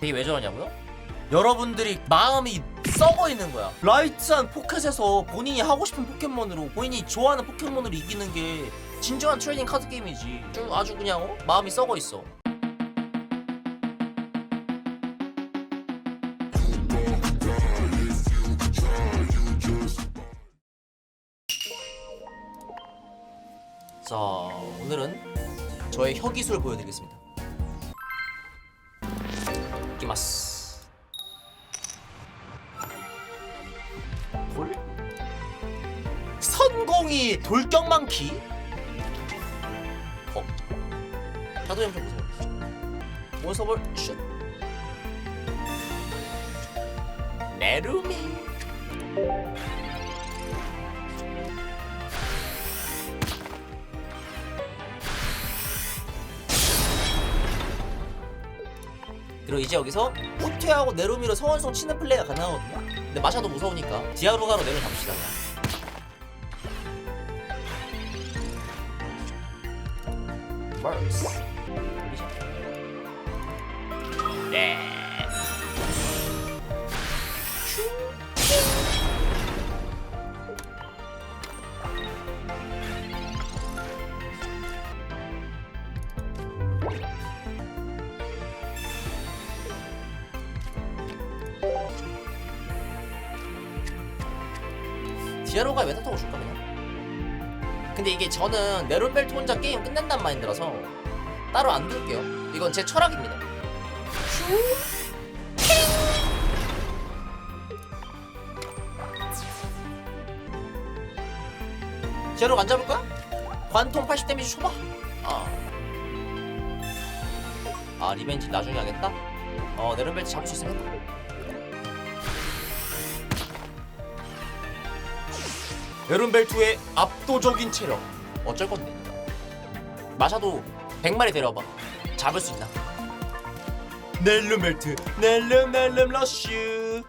되게 왜 저러냐고요? 여러분들이 마음이 썩어 있는 거야. 라이트한 포켓에서 본인이 하고 싶은 포켓몬으로 본인이 좋아하는 포켓몬으로 이기는 게 진정한 트레이딩 카드 게임이지. 좀 아주 그냥 어? 마음이 썩어 있어. 자, 오늘은 저의 혀 기술을 보여드리겠습니다. 이기마스. 돌? 선공이 돌격만키? 어. 자도 영좀 보세요. 몬스터볼 슛. 네루미. 그리고 이제 여기서 후퇴하고 네루미로 성원성 치는 플레이가 가능하거든요. 근데 마샤도 무서우니까 디아루가로 내려 잡시다 그냥. 네. 디아로가 왜 타고 줄까 그냥? 근데 이게 저는 네론벨트 혼자 게임 끝낸단 마인드라서 따로 안 둘게요. 이건 제 철학입니다. 디아로가 안 잡을 거야? 관통 80 데미지 줘봐. 아. 아 리벤지 나중에 하겠다? 어 네론벨트 잡을 수 있으면 베른벨트의 압도적인 체력. 어쩔 건데? 마샤도 100마리 데려와봐. 잡을 수 있나? 넬름벨트 넬름 넬름 러쉬.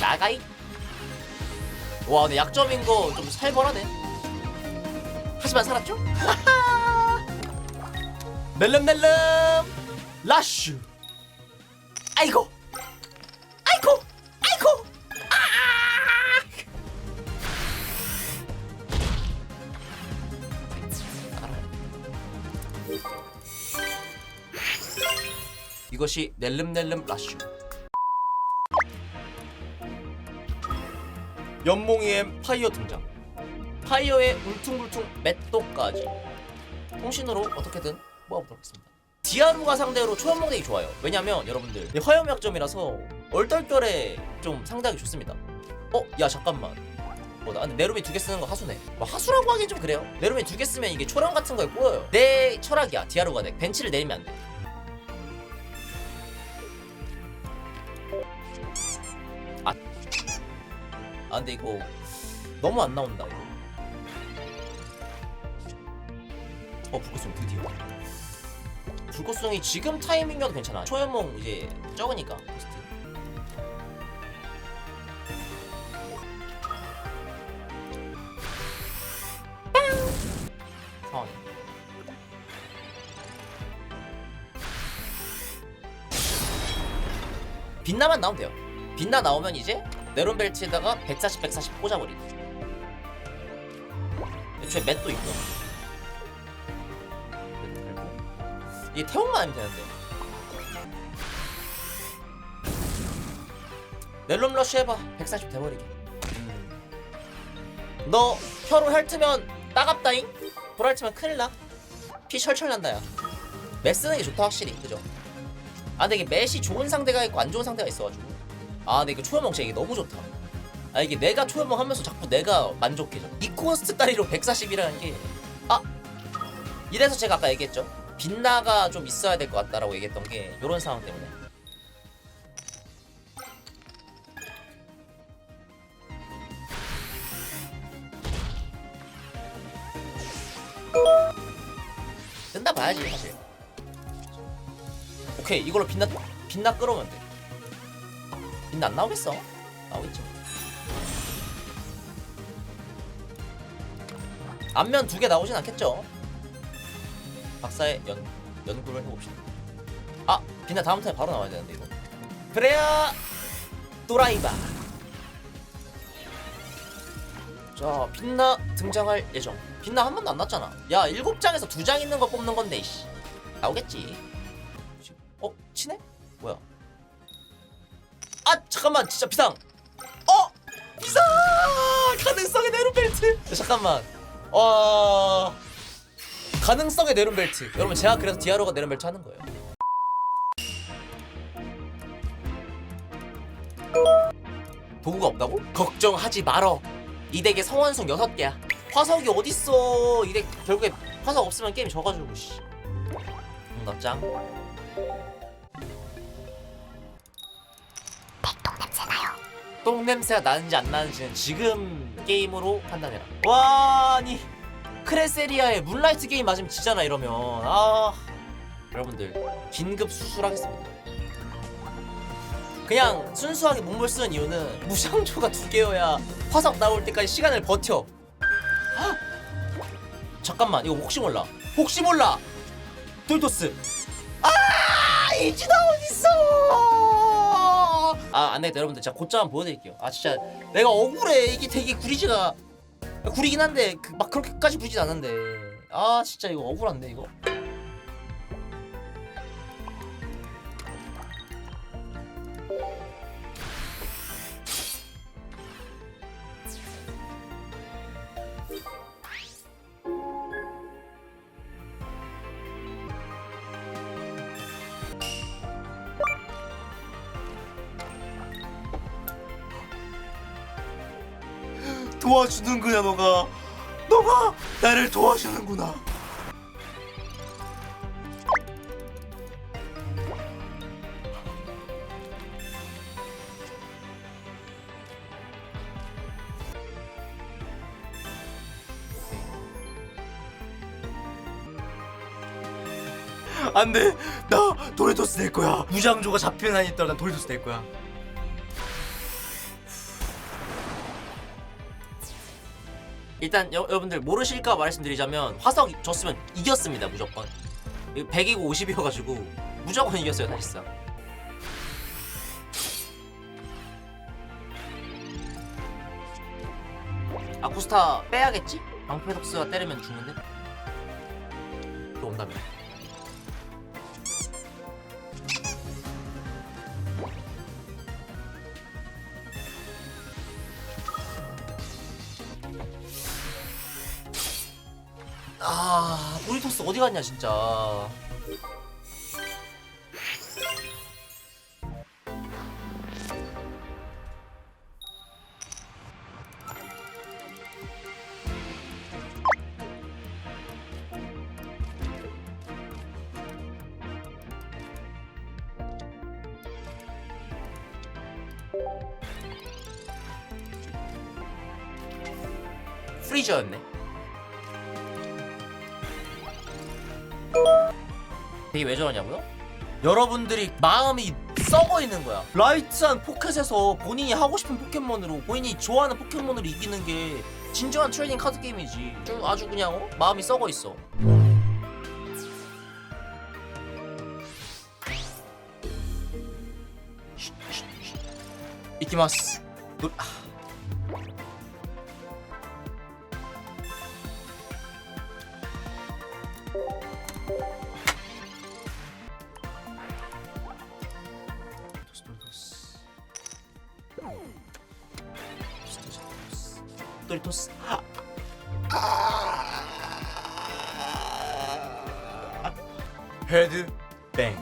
나가이? 와 근데 약점인 거 좀 살벌하네. 하지만 살았죠? 넬름 넬름 아이고 아이고 이것이 넬름넬름 라슈. 연몽이의 파이어 등장. 파이어의 울퉁불퉁 맷도까지. 통신으로 어떻게든 모아보도록 하겠습니다. 디아루가 상대로 초연몽덱이 좋아요. 왜냐면 여러분들 이 화염 약점이라서 얼떨결에 좀 상대하기 좋습니다. 어? 야 잠깐만. 어, 나 네로미 두개 쓰는 거 하수네. 뭐 하수라고 하긴 좀 그래요. 네로미 두개 쓰면 이게 초령 같은 거에 꼬여요. 내 철학이야 디아루가 덱 벤치를 내리면 안돼 아 근데 이거 너무 안 나온다 이거 어 불꽃송 드디어. 불꽃송이 지금 타이밍이어도 괜찮아. 초연몽 이제 적으니까 코스트. 빛나만 나오면 돼요. 빛나 나오면 이제 네론 벨트에다가 140 140 꽂아버리기 애초에 맷도 있고. 이게 태움만 하면 되는데. 넬롬 러쉬 해봐. 140 돼버리게. 음. 너 혀로 핥으면 따갑다잉? 불 핥으면 큰일 나 피 철철 난다 야 맷 쓰는 게 좋다 확실히. 그죠? 아 근데 이게 맷이 좋은 상대가 있고 안 좋은 상대가 있어가지고 아 근데 이거 초연몽 제 이게 너무 좋다. 아 이게 내가 초연몽 하면서 자꾸 내가 만족해져. 이 코스트 따리로 140이라는 게 아! 이래서 제가 아까 얘기했죠? 빛나가 좀 있어야 될 것 같다라고 얘기했던 게 이런 상황 때문에. 뜬다 봐야지 사실. 오케이 이걸로 빛나 빛나 끌어오면 돼 빛나 안 나오겠어 나오겠지 안면 두 개 나오진 않겠죠 박사의 연 연구를 해봅시다. 아 빛나 다음 턴에 바로 나와야 되는데 이거. 그래야 또라이바. 자 빛나 등장할 예정. 빛나 한 번도 안 났잖아. 야 일곱 장에서 두 장 있는 거 뽑는 건데 이씨. 나오겠지. 어 치네? 뭐야? 아 잠깐만 진짜 비상. 어 비상 가능성의 내름 벨트. 잠깐만. 와 가능성의 내름 벨트. 여러분 제가 그래서 디아로가 내름 벨트 하는 거예요. 도구가 없다고? 걱정하지 말어. 이 덱에 성원송 6개야. 화석이 어딨어. 이 덱 결국에 화석 없으면 게임 져가지고 씨. 응답장. 똥 냄새가 나는지 안 나는지는 지금 게임으로 판단해라. 와 아니 크레세리아의 문라이트 게임 맞으면 지잖아 이러면 아 여러분들 긴급 수술하겠습니다. 그냥 순수하게 몸을 쓰는 이유는 무상조가 두 개여야 화석 나올 때까지 시간을 버텨. 헉! 잠깐만 이거 혹시 몰라 혹시 몰라 돌토스 아 이지다 어딨어 아 안 되겠다 여러분들 제가 곧장 보여드릴게요. 아 진짜 내가 억울해. 이게 되게 구리지가 구리긴 한데 그, 막 그렇게까지 구리진 않은데. 아 진짜 이거 억울한데 이거 도와주는구나 너가. 너가 나를 도와주는구나. 안돼. 나 도리토스 될 거야. 무장조가 잡히는 한이 있더라 난 도리토스 될 거야 일단 여, 여러분들 모르실까 말씀드리자면 화석 졌으면 이겼습니다 무조건 이거 100이고 50이어가지고 무조건 이겼어요 사실상 아쿠스타 빼야겠지? 방패 덕스가 때리면 죽는데? 또 온다며 어디 갔냐 진짜. 프리저였네 이게 왜 저러냐고요? 여러분들이 마음이 썩어 있는 거야. 라이트한 포켓에서 본인이 하고 싶은 포켓몬으로 본인이 좋아하는 포켓몬으로 이기는 게 진정한 트레이딩 카드 게임이지. 좀 아주 그냥 어? 마음이 썩어 있어. 이키마스. 노... 아. 도리토스 헤드 뱅.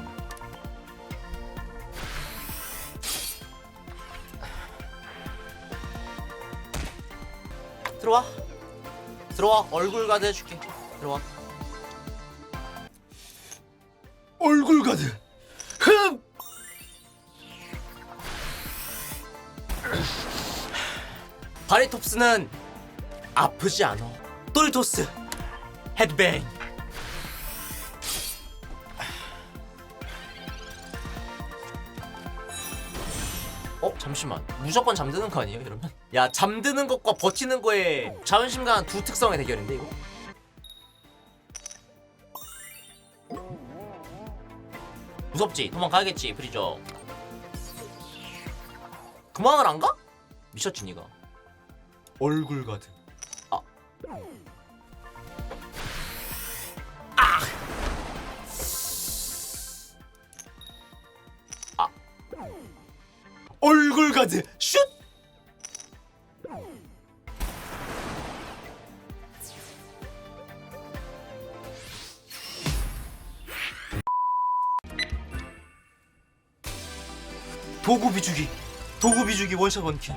들어와. 들어와. 얼굴 가드 해줄게. 들어와. 얼굴 가드 흠! 바리톱스는 아프지 않아 도리토스 헤드뱅 어 잠시만 무조건 잠드는 거 아니에요 이러면? 야 잠드는 것과 버티는 거에 자존심 강한 두 특성의 대결인데 이거? 무섭지? 도망가야겠지 브리저 그만을 안 가? 미쳤지 니가 얼굴 가득. 아. 아. 얼굴 가득. 슛. 도구 비주기. 도구 비주기 원샷 원킬.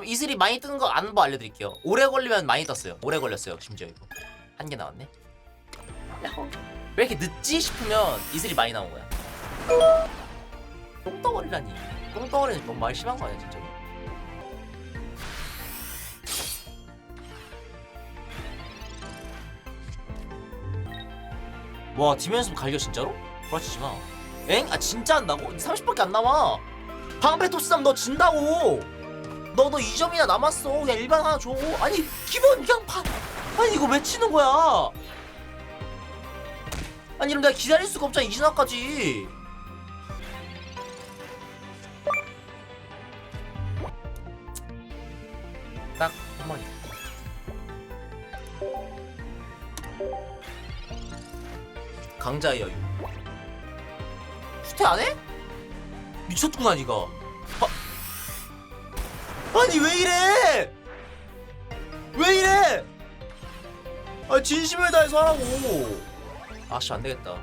여러분 이슬이 많이 뜨는 거 아는 법 알려드릴게요. 오래 걸리면 많이 떴어요. 오래 걸렸어요 심지어 이거. 한 개 나왔네. 왜 이렇게 늦지 싶으면 이슬이 많이 나온 거야? 똥덩어리라니. 똥덩어리는 너무 말 심한 거 아니야 진짜? 와 디면스 갈겨 진짜로? 부러치지 마 엥? 아 진짜 한다고? 30밖에 안 남아 방패 토스하면 너 진다고 너너 2점이나 남았어. 그냥 일반 하나 줘. 아니 기본 그냥 파. 아니 이거 왜 치는 거야? 아니 이러면 내가 기다릴 수가 없잖아 이진아까지. 딱 한 마리. 강자의 여유. 후퇴 안 해? 미쳤구나 니가. 아, 아니 왜 이래? 왜 이래? 아 진심을 다해서 하라고. 아씨 안 되겠다.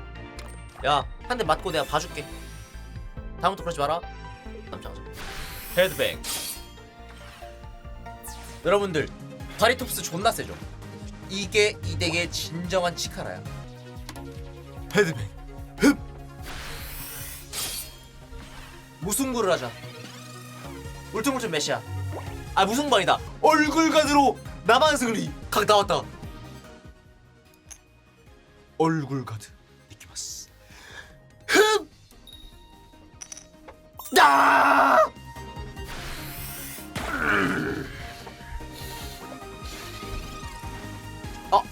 야 한 대 맞고 내가 봐줄게. 다음부터 그러지 마라. 남자 가자. 헤드뱅. 여러분들 바리톱스 존나 세죠? 이게 이 덱의 진정한 치카라야. 헤드뱅. 무승부를 하자. 울퉁불퉁 몇이야 아 무승부 아니다 얼굴 가득으로 나만 승리. 각 나왔다 얼굴 가득. 이키마스 흡! 야! 어?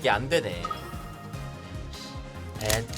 이게 안 되네. 엔